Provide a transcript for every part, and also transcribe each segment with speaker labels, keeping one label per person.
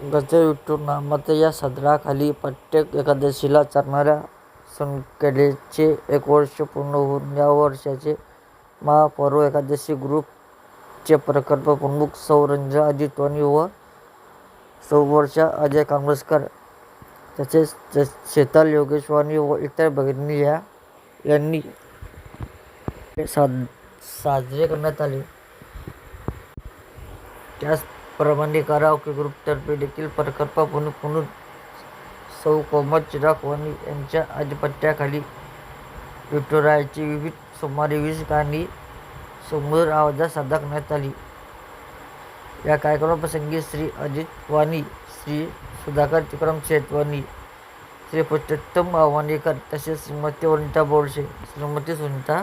Speaker 1: गजर विठ्ठल या सदराखाली प्रत्येक एकादशीला चालणाऱ्या संकलेचे एक वर्ष पूर्ण होऊन या वर्षाचे महापर्व एकादशी ग्रुपचे प्रकल्प प्रमुख सौरंज अजित वाणी व सौवर्षा अजय कांग्रेसकर तसेच शेताल योगेशवाणी व इतर भगिनी या यांनी साज साजरे करण्यात आले. त्याचप्रमाणे कराओके ग्रुपतर्फे देखील प्रकल्प पुन म्हणून सौ कोमल चिराग वाणी यांच्या अधिपत्याखाली विठुरायाची विविध सुमारे वीस गाणी समोर आवाजात सादर करण्यात आली. या कार्यक्रमाप्रसंगी श्री अजित वाणी श्री सुधाकर तिक्रम शेटवाणी श्री पुरुषोत्तम वाणीकर तसेच श्रीमती वनिता बोरशे श्रीमती सुनीता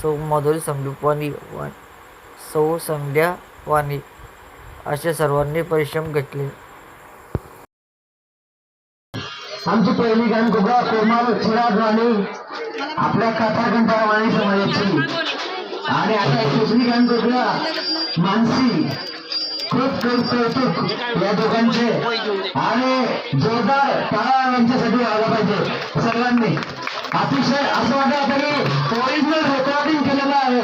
Speaker 1: सौ माधुरी संदीपवाणी वा सौ संध्या वाणी. असे सर्वांनी परिश्रम घेतले.
Speaker 2: आमची पहिली गान कुबा कोमल चिराग वाणी आपल्या कथा वाणी समाजाची. आणि आता एक दुसरी गान कुबला मानसी. खूप खूप कौतुक या दोघांचे. आणि जोरदार टाळा यांच्यासाठी व्हायला पाहिजे सर्वांनी. अतिशय असं वाटत तरी ओरिजिनल रेकॉर्डिंग केलेलं आहे.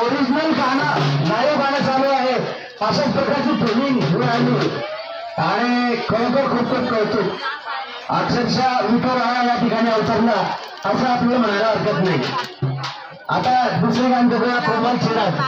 Speaker 2: ओरिजिनल गाणं लाईव्ह गाणं अशाच प्रकारची फिलिंग मिळाली आणि खरोखर खूप खूप कौतुक. अक्षरशः विठोराया या ठिकाणी अवतरला असं आपल्याला म्हणायला हरकत नाही. आता दुसरे गाण बघूया कोमल चिराग.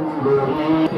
Speaker 2: বন্দরে